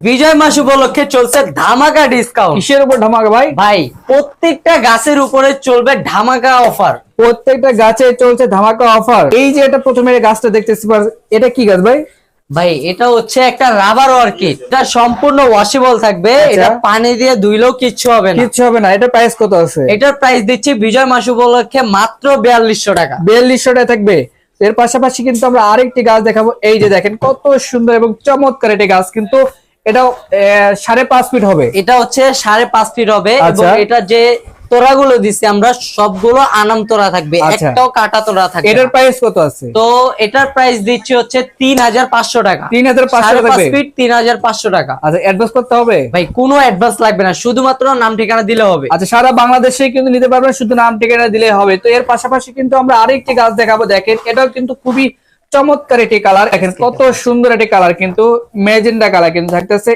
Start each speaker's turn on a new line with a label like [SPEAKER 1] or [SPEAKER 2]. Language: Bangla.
[SPEAKER 1] বিজয় মাস উপলক্ষে চলছে ধামাকা ডিসকাউন্ট
[SPEAKER 2] কিসের উপর ধামাকা ভাই?
[SPEAKER 1] ভাই প্রত্যেকটা গাছের উপরে চলবে ধামাকা অফার
[SPEAKER 2] প্রত্যেকটা গাছে চলছে ধামাকা অফার এই যে এটা প্রথমে গাছটা দেখতেছি এটা কি গাছ ভাই?
[SPEAKER 1] ভাই এটা হচ্ছে একটা রাবার অর্কিড এটা সম্পূর্ণ ওয়াশেবল থাকবে।
[SPEAKER 2] আচ্ছা।
[SPEAKER 1] এটা পানি দিয়ে ধুইলেও কিচ্ছু হবে না।
[SPEAKER 2] কিচ্ছু হবে না। এটা প্রাইস কত আছে?
[SPEAKER 1] এটার প্রাইস দিচ্ছি বিজয় মাস উপলক্ষে মাত্র বিয়াল্লিশশো টাকা।
[SPEAKER 2] বিয়াল্লিশশো টাকা থাকবে। এর পাশাপাশি কিন্তু আমরা আরেকটি গাছ দেখাবো। এই যে দেখেন কত সুন্দর এবং চমৎকার একটি গাছ কিন্তু এটাও সাড়ে পাঁচ ফিট হবে।
[SPEAKER 1] এটা হচ্ছে সাড়ে পাঁচ ফিট হবে এবং
[SPEAKER 2] আচ্ছা।
[SPEAKER 1] এটা যে তোরাগুলো দিচ্ছি আমরা সবগুলো আনাম তোরা থাকবে।
[SPEAKER 2] আচ্ছা।
[SPEAKER 1] একটাও কাটা তোরা থাকবে
[SPEAKER 2] এটার প্রাইস কত আছে?
[SPEAKER 1] তো এটার প্রাইস দিচ্ছি হচ্ছে তিন হাজার পাঁচশো টাকা।
[SPEAKER 2] তিন হাজার পাঁচশো
[SPEAKER 1] সাড়ে ফিট তিন হাজার পাঁচশো টাকা।
[SPEAKER 2] আচ্ছা অ্যাডভান্স করতে হবে?
[SPEAKER 1] ভাই কোনো অ্যাডভান্স লাগবে না শুধুমাত্র নাম ঠিকানা দিলে হবে।
[SPEAKER 2] আচ্ছা সারা বাংলাদেশে কিন্তু নিতে পারবেন শুধু নাম ঠিকানা দিলে হবে। তো এর পাশাপাশি কিন্তু আমরা আরেকটি গাছ দেখাবো দেখেন। এটাও কিন্তু খুবই চমৎকার একটি কালার দেখেন কত সুন্দর একটি কালার কিন্তু মেজেন্ডা কালার কিন্তু থাকতেছে।